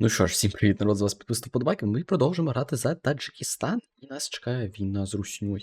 Ну що ж, всім привіт, народ, з вас підписав подобайки. Ми продовжуємо грати за Таджикистан, і нас чекає війна з Русньою.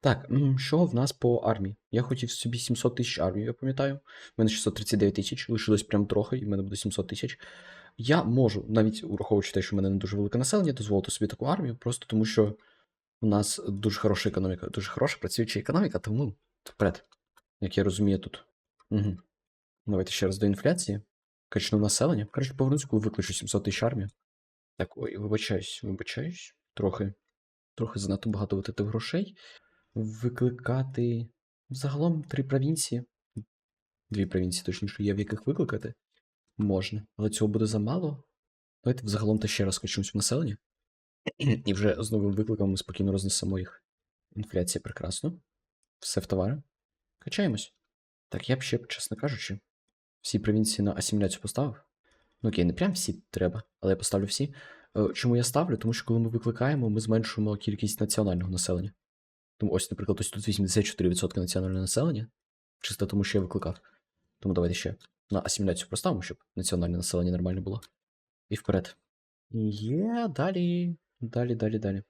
Так, що в нас по армії? Я хотів собі 700 тисяч армії, я пам'ятаю. У мене 639 тисяч, лишилось прям трохи, і в мене буде 700 тисяч. Я можу, навіть враховуючи те, що в мене не дуже велике населення, дозволити собі таку армію, просто тому що у нас дуже хороша економіка, дуже хороша працююча економіка, тому вперед. Як я розумію, тут. Угу. Давайте ще раз до інфляції. Качну населення. Коротше, повернусь, коли виключу 700 тисяч армію. Так, ой, вибачаюсь, вибачаюсь. Трохи. Трохи занадто багато витратив грошей. Викликати. Загалом три провінції. Дві провінції, точніше, є, в яких викликати. Можна. Але цього буде замало. Давайте взагалом та ще раз качнусь в населення. І вже з новим викликом ми спокійно рознесемо їх. Інфляція прекрасно. Все в товари. Качаємось. Так, я б ще, чесно кажучи, всі провінції на асиміляцію поставив. Ну окей, не прям всі треба, але я поставлю всі. Е, Чому я ставлю? Тому що коли ми викликаємо, ми зменшуємо кількість національного населення. Тому ось, наприклад, ось тут 84% національного населення. Чисто тому, що я викликав. Тому давайте ще на асиміляцію проставимо, щоб національне населення нормально було. І вперед. Є, далі. Далі, далі, далі.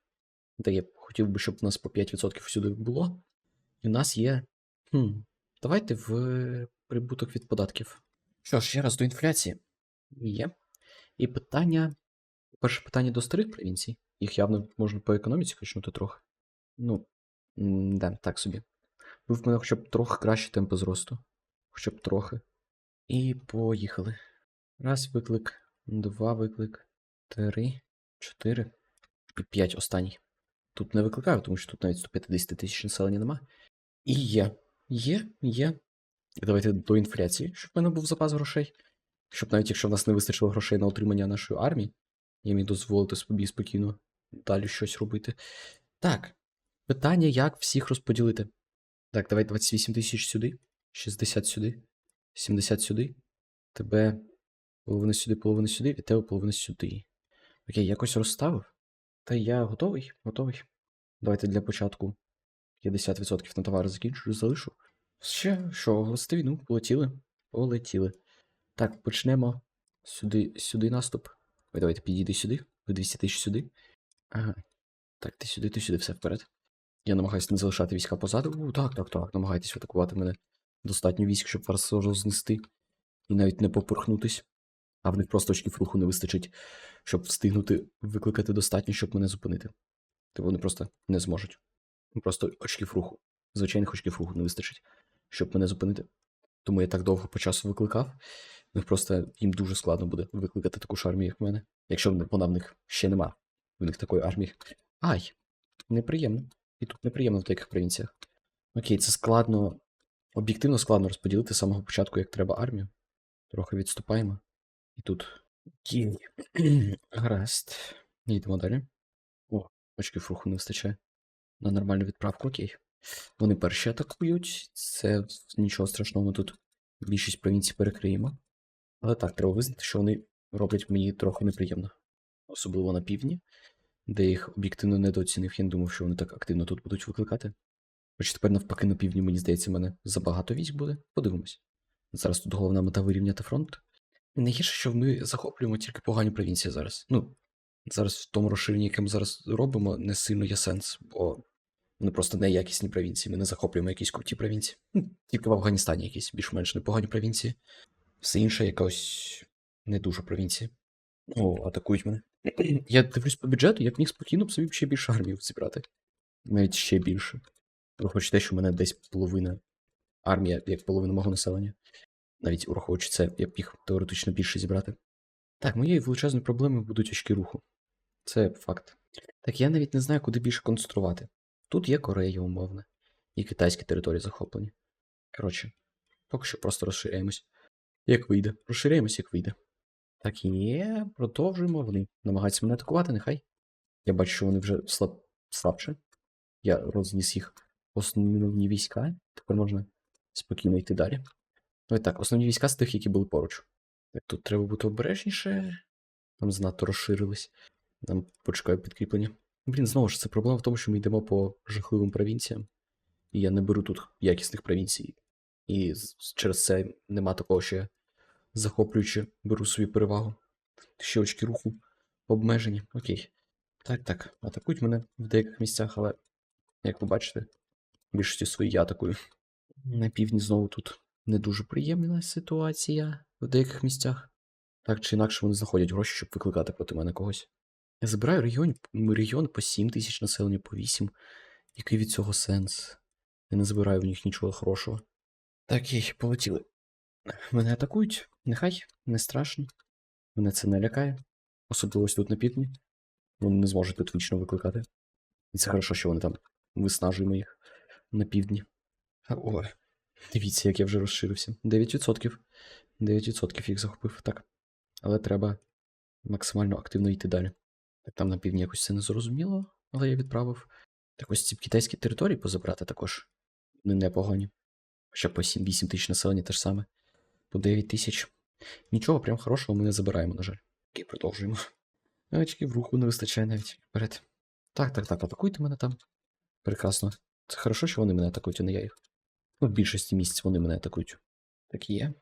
Та я хотів би, щоб у нас по 5% всюди було. І в нас є. Хм, давайте в прибуток від податків. Що ж, ще раз до інфляції. Є. І питання. Перше питання до старих провінцій. Їх явно можна по економіці качнути трохи. Ну, да, так собі. Ви в мене хоча б трохи кращі темпи зросту. Хоча б трохи. І поїхали. Раз виклик, два виклик, три, чотири і п'ять останній. Тут не викликаю, тому що тут навіть 150 тисяч населення нема. І є. Є, є. І давайте до інфляції, щоб в мене був запас грошей. Щоб навіть якщо в нас не вистачило грошей на утримання нашої армії, я міг дозволити собі спокійно далі щось робити. Так, питання, як всіх розподілити. Так, давай 28 тисяч сюди, 60 сюди, 70 сюди. Тебе половина сюди, половина сюди, від тебе половина сюди. Окей, якось розставив. Та я готовий, готовий. Давайте для початку 50% на товари закінчу, залишу. Ще що, оголосити війну, полетіли. Полетіли. Так, почнемо сюди, сюди наступ. Ой, давайте підійди сюди. Ви 200 тисяч сюди. Ага. Так, ти сюди, ти сюди, все вперед. Я намагаюся не залишати війська позаду. У, так, так, так. Намагайтесь атакувати мене. Достатньо військ, щоб вас рознести. І навіть не попорхнутись. А в них просто очків руху не вистачить, щоб встигнути викликати достатньо, щоб мене зупинити. То вони просто не зможуть. Просто очків руху. Звичайних очків руху не вистачить, щоб мене зупинити. Тому я так довго по часу викликав. Них просто їм дуже складно буде викликати таку ж армію, як в мене. Якщо вона в них ще нема. В них такої армії. Ай! Неприємно. І тут неприємно в деяких провінціях. Окей, це складно. Об'єктивно складно розподілити з самого початку, як треба армію. Трохи відступаємо. І тут. Окей. Гаразд. Йдемо далі. О, очків руху не вистачає. На нормальну відправку, окей. Вони перші атакують. Це нічого страшного, ми тут більшість провінцій перекриємо. Але так, треба визнати, що вони роблять мені трохи неприємно. Особливо на півдні, де їх об'єктивно недооцінив. Я не думав, що вони так активно тут будуть викликати. Хоч тепер, навпаки, на півдні, мені здається, мене забагато військ буде. Подивимось. Зараз тут головна мета вирівняти фронт. Найгірше, що ми захоплюємо тільки погані провінції зараз. Ну, зараз в тому розширенні, яке ми зараз робимо, не сильно є сенс, бо вони просто неякісні провінції. Ми не захоплюємо якісь круті провінції. Тільки в Афганістані якісь більш-менш непогані провінції. Все інше якось не дуже провінції. О, атакують мене. Я дивлюсь по бюджету, я б міг спокійно б собі ще більше армію зібрати. Навіть ще більше. Враховуючи те, що в мене десь половина армія, як половина мого населення. Навіть враховуючи це, я б їх теоретично більше зібрати. Так, моєю величезною проблемою будуть очки руху. Це факт. Так я навіть не знаю, куди більше концентрувати. Тут є Корея, умовно, і китайські території захоплені. Коротше, поки що просто розширяємось. Як вийде. Розширяємось, як вийде. Так і є, продовжуємо. Вони намагаються мене атакувати, нехай. Я бачу, що вони вже слаб... слабше. Я розніс їх основні війська. Тепер можна спокійно йти далі. Ну і так, основні війська з тих, які були поруч. Тут треба бути обережніше. Там занадто розширились. Нам почекаю підкріплення. Блін, знову ж це проблема в тому, що ми йдемо по жахливим провінціям. І я не беру тут якісних провінцій. І через це нема такого, я захоплюючи беру собі перевагу. Ще очки руху обмежені. Окей. Так, так. Атакують мене в деяких місцях, але, як ви бачите, більшості свої я атакую. На півдні знову тут не дуже приємна ситуація в деяких місцях. Так чи інакше вони знаходять гроші, щоб викликати проти мене когось. Я збираю регіон, регіон по 7 тисяч населення, по 8. Який від цього сенс? Я не збираю в них нічого хорошого. Так, і полетіли. Мене атакують, нехай, не страшно. Мене це не лякає. Особливо ось тут на півдні. Вони не зможуть тут вічно викликати. І це хорошо, що вони там виснажуємо їх на півдні. А, О, дивіться, як я вже розширився. 9%. 9% їх захопив. Так. Але треба максимально активно йти далі. Так там на півдні якось це не зрозуміло, але я відправив. Так ось ці китайські території позабрати також. Не непогані. Хоча по 7-8 тисяч населення те ж саме. По 9 тисяч. Нічого прям хорошого ми не забираємо, на жаль. Окей, продовжуємо. Очки в руху не вистачає навіть вперед. Так, так, так, атакуйте мене там. Прекрасно. Це хорошо, що вони мене атакують, а не я їх. Ну, в більшості місць вони мене атакують. Так і є.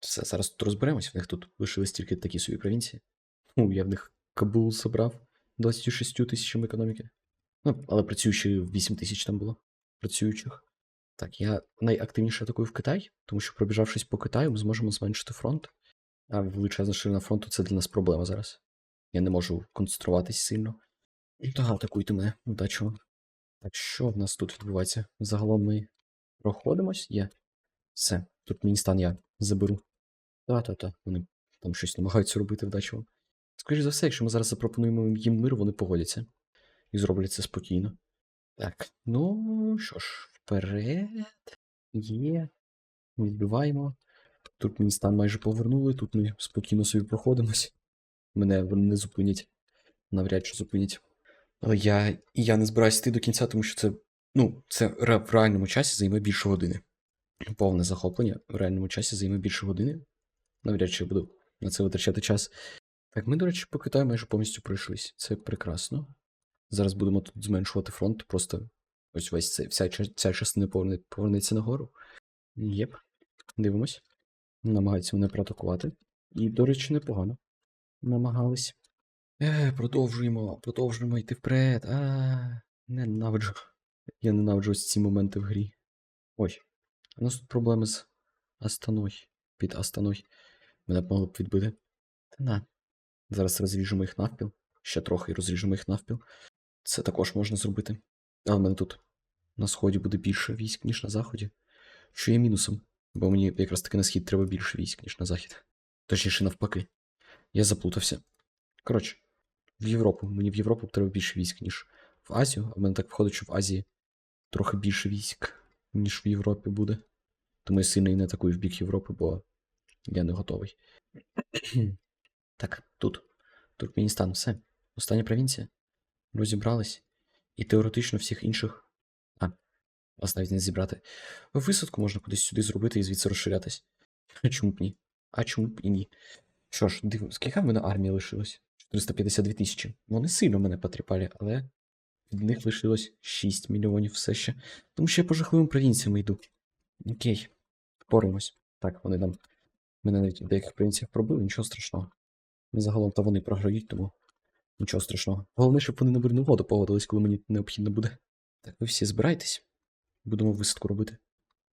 Все, зараз тут розберемось, в них тут лишились тільки такі собі провінції. Ну, я в них Кабул забрав 26 тисячами економіки. Ну, але працюючи 8 тисяч там було. Працюючих. Так, я найактивніше атакую в Китай, тому що пробіжавшись по Китаю, ми зможемо зменшити фронт. А величезна ширина фронту це для нас проблема зараз. Я не можу концентруватись сильно. Ну, Так, атакуйте мене, удачі вам. Так, що в нас тут відбувається? Загалом ми проходимось, є. Все, Туркменістан я заберу. Та-та-та, вони там щось намагаються робити вдачі вам. Скоріше за все, якщо ми зараз запропонуємо їм мир, вони погодяться. І зроблять це спокійно. Так, ну що ж, вперед. Є. Відбиваємо. Туркменістан майже повернули, тут ми спокійно собі проходимось. Мене вони не зупинять. Навряд чи зупинять. Я я не збираюся йти до кінця, тому що це. Ну, це в реальному часі займе більше години. Повне захоплення в реальному часі займе більше години. Навряд чи я буду на це витрачати час. Так, ми, до речі, по Китаю майже повністю пройшлись. Це прекрасно. Зараз будемо тут зменшувати фронт, просто ось весь цей, вся ця частина поверне, повернеться нагору. Єп. Дивимось. Намагаються мене проатакувати. І, до речі, непогано. Намагались. Е, продовжуємо, продовжуємо йти вперед. А, ненавиджу. Я ненавиджу ось ці моменти в грі. Ой, у нас тут проблеми з Астаной. Під Астаной. Мене б могло б відбити. Та на. Зараз розріжемо їх навпіл. Ще трохи розріжемо їх навпіл. Це також можна зробити. Але в мене тут на сході буде більше військ, ніж на заході. Що є мінусом, бо мені якраз таки на схід треба більше військ, ніж на захід. Точніше, навпаки. Я заплутався. Коротше, в Європу. Мені в Європу треба більше військ, ніж в Азію. А в мене так виходить, що в Азії трохи більше військ, ніж в Європі буде. Тому я сильно і не атакую в бік Європи, бо я не готовий. Так, тут. Туркменістан, все. Остання провінція. Розібрались. І теоретично всіх інших. А, вас навіть не зібрати. Висадку можна кудись сюди зробити і звідси розширятись. А чому б ні? А чому б і ні? Що ж, дивно, скільки в мене армії лишилось? 452 тисячі. Вони сильно мене потріпали, але від них лишилось 6 мільйонів все ще. Тому що я по жахливим провінціям йду. Окей, впораємось. Так, вони там. Мене навіть в деяких провінціях пробили, нічого страшного. Загалом то вони програють, тому нічого страшного. Головне, щоб вони на мирну воду погодились, коли мені необхідно буде. Так, ви всі збирайтесь. Будемо висадку робити.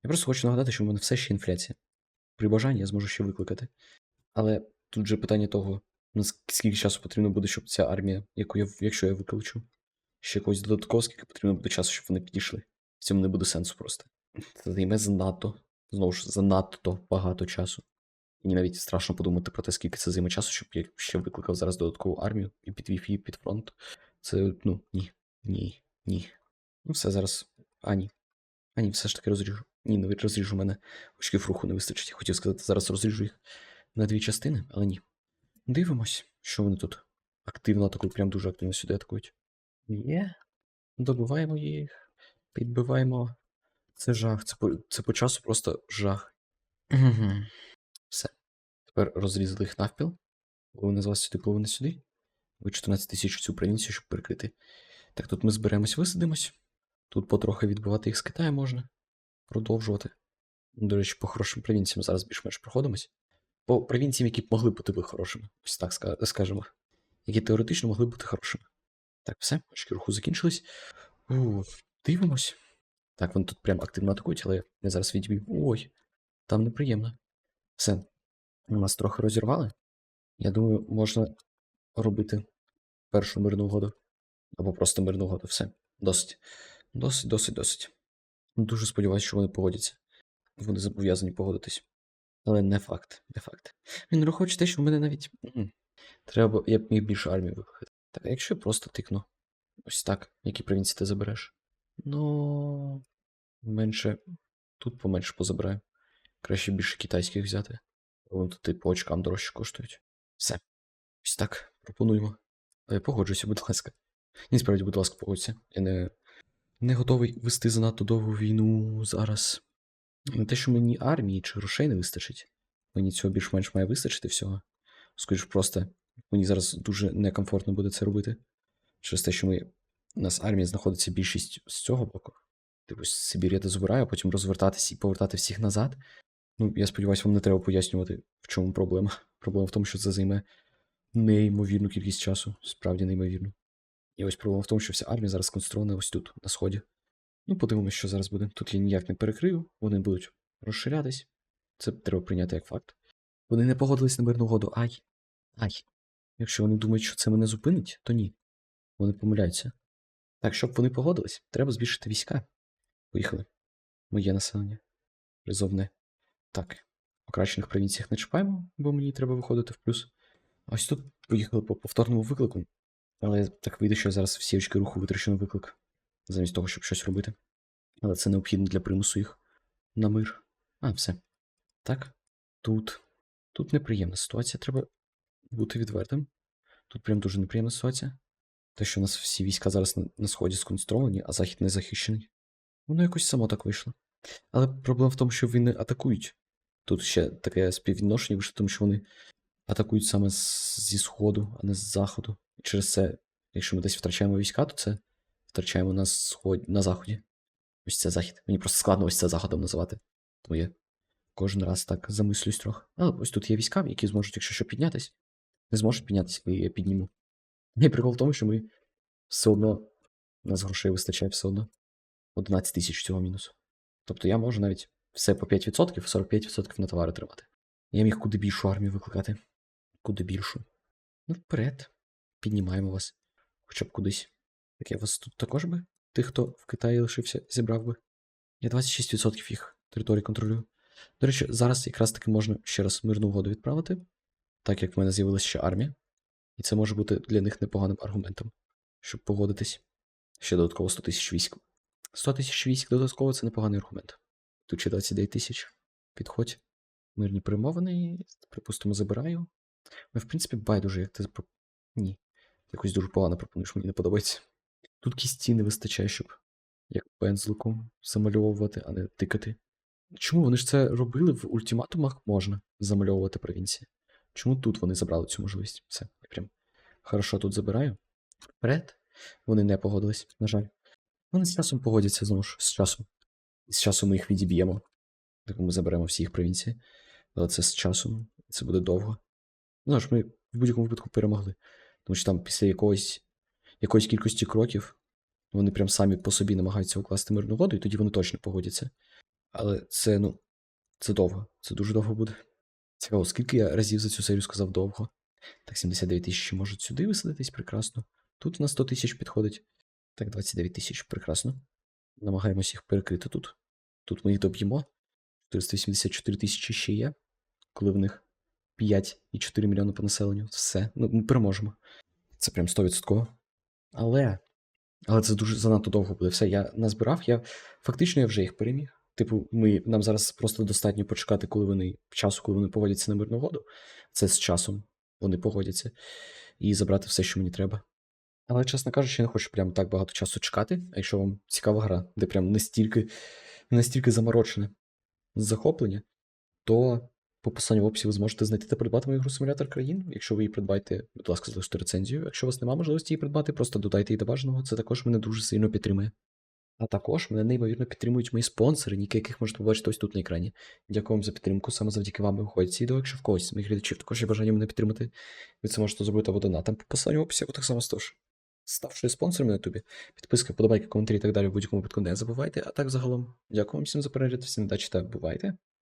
Я просто хочу нагадати, що в мене все ще інфляція. При бажанні я зможу ще викликати. Але тут же питання того, наскільки часу потрібно буде, щоб ця армія, яку я, якщо я викличу, ще якогось додатково, скільки потрібно буде часу, щоб вони підійшли. В цьому не буде сенсу просто. Це займе занадто, знову ж занадто багато часу. Мені навіть страшно подумати про те, скільки це займе часу, щоб я ще викликав зараз додаткову армію і підвів її під фронт. Це, ну, ні, ні, ні. Ну, все зараз. А, ні. А, ні, все ж таки розріжу. Ні, не розріжу мене. Очків руху не вистачить. Я хотів сказати, зараз розріжу їх на дві частини, але ні. Дивимось, що вони тут активно атакують, прям дуже активно сюди атакують. Є. Добиваємо їх, підбиваємо. Це жах. Це по, це по часу просто жах. Все. Тепер розрізали їх навпіл. Половина з вас сюди, половина сюди. Ви 14 тисяч цю провінцію, щоб перекрити. Так, тут ми зберемось, висадимось. Тут потрохи відбивати їх з Китаю можна. Продовжувати. До речі, по хорошим провінціям зараз більш-менш проходимось. по провінціям, які б могли бути хорошими. Ось так скажемо. Які теоретично могли бути хорошими. Так, все, очки руху закінчились. О, дивимось. Так, вони тут прям активно атакують, але я зараз відбив. Ой, там неприємно. Все. Нас трохи розірвали. Я думаю, можна робити першу мирну угоду. Або просто мирну угоду. Все. Досить. Досить, досить, досить. Дуже сподіваюся, що вони погодяться. Вони зобов'язані погодитись. Але не факт, не факт. Він враховуючи те, що в мене навіть. Треба, я б міг більше армії викликати. Так, якщо я просто тикну. Ось так, які провінції ти забереш? Ну. Менше. Тут поменше позабираю. Краще більше китайських взяти. Вони тут і по очкам дорожче коштують. Все. Ось так. Пропонуємо. Але погоджуйся, будь ласка. Ні, справді, будь ласка, погодься. Я не, не готовий вести занадто довгу війну зараз. Не те, що мені армії чи грошей не вистачить. Мені цього більш-менш має вистачити всього. Скажу просто, мені зараз дуже некомфортно буде це робити. Через те, що ми. У нас армія знаходиться більшість з цього боку. Типу, з Сибір я де забираю, а потім розвертатись і повертати всіх назад. Ну, я сподіваюся, вам не треба пояснювати, в чому проблема. Проблема в тому, що це займе неймовірну кількість часу, справді неймовірну. І ось проблема в тому, що вся армія зараз сконцентрована ось тут, на сході. Ну, подивимось, що зараз буде. Тут я ніяк не перекрию, вони будуть розширятись. Це треба прийняти як факт. Вони не погодились на мирну угоду. Ай. Ай. Якщо вони думають, що це мене зупинить, то ні. Вони помиляються. Так, щоб вони погодились, треба збільшити війська. Поїхали. Моє населення. Призовне. Так. Покращених провінціях не чіпаємо, бо мені треба виходити в плюс. Ось тут поїхали по повторному виклику. Але так вийде, що зараз всі очки руху витрачу на виклик, замість того, щоб щось робити. Але це необхідно для примусу їх на мир. А, все. Так. Тут. Тут неприємна ситуація, треба бути відвертим. Тут прям дуже неприємна ситуація. Те, що у нас всі війська зараз на, на сході сконцентровані, а захід не захищений. Воно якось само так вийшло. Але проблема в тому, що вони атакують. Тут ще таке співвідношення вийшло, тому що вони атакують саме зі сходу, а не з заходу. І через це, якщо ми десь втрачаємо війська, то це втрачаємо на сход... на заході. Ось це захід. Мені просто складно ось це заходом називати. Тому я кожен раз так замислюсь трохи. Але ось тут є війська, які зможуть, якщо що, піднятись. Не зможуть піднятися, коли я підніму. І прикол в тому, що ми все одно. У нас грошей вистачає все одно. 11 тисяч цього мінусу. Тобто я можу навіть все по 5%, 45% на товари тримати. Я міг куди більшу армію викликати. Куди більшу. Ну, вперед. Піднімаємо вас. Хоча б кудись. Так я вас тут також би. Тих, хто в Китаї лишився, зібрав би. Я 26% їх території контролюю. До речі, зараз якраз таки можна ще раз мирну угоду відправити, так як в мене з'явилася ще армія. І це може бути для них непоганим аргументом, щоб погодитись. Ще додатково 100 тисяч військ. 100 тисяч військ додатково це непоганий аргумент. Тут ще 29 тисяч. Підходь. Мирні перемовини, припустимо, забираю. Ну, в принципі, байдуже, як ти запро... Ні. Якось дуже погано пропонуєш, мені не подобається. Тут кісті не вистачає, щоб як пензликом замальовувати, а не тикати. Чому вони ж це робили в ультиматумах можна замальовувати провінції? Чому тут вони забрали цю можливість? Все, я прям хорошо тут забираю. Вперед. Вони не погодились, на жаль. Вони з часом погодяться знову ж, з часом. І з часом ми їх відіб'ємо. Так ми заберемо всі їх провінції. Але це з часом, це буде довго. Ну, ж ми в будь-якому випадку перемогли. Тому що там після якоїсь, якоїсь кількості кроків вони прям самі по собі намагаються укласти мирну воду, і тоді вони точно погодяться. Але це, ну, це довго. Це дуже довго буде. Цікаво, скільки я разів за цю серію сказав довго. Так, 79 тисяч можуть сюди висадитись, прекрасно. Тут на 100 тисяч підходить. Так, 29 тисяч, прекрасно. Намагаємось їх перекрити тут. Тут ми їх доб'ємо. 484 тисячі ще є, коли в них 5,4 мільйони по населенню. Все, ну, ми переможемо. Це прям 100%. Але. Але це дуже занадто довго буде. Все, я назбирав, я фактично я вже їх переміг. Типу, ми, нам зараз просто достатньо почекати, коли вони часу, коли вони погодяться на мирну воду. Це з часом вони погодяться. І забрати все, що мені треба. Але, чесно кажучи, я не хочу прям так багато часу чекати. А якщо вам цікава гра, де прям настільки, настільки заморочене захоплення, то по посиланню в описі ви зможете знайти та придбати мою гру симулятор країн. Якщо ви її придбаєте, будь ласка, залиште рецензію. Якщо у вас немає можливості її придбати, просто додайте її до бажаного. Це також мене дуже сильно підтримує. А також мене неймовірно підтримують мої спонсори, ніки яких можете побачити ось тут на екрані. Дякую вам за підтримку. Саме завдяки вам виходять ці відео. Якщо в когось з моїх глядачів також є бажання мене підтримати, ви це можете зробити або донатом по посиланню в описі, або так само тож. Ставши спонсором на ютубі, підписки, подобайки, коментарі і так далі в будь-якому випадку не забувайте. А так загалом, дякую вам всім за перегляд, всім удачі та бувайте.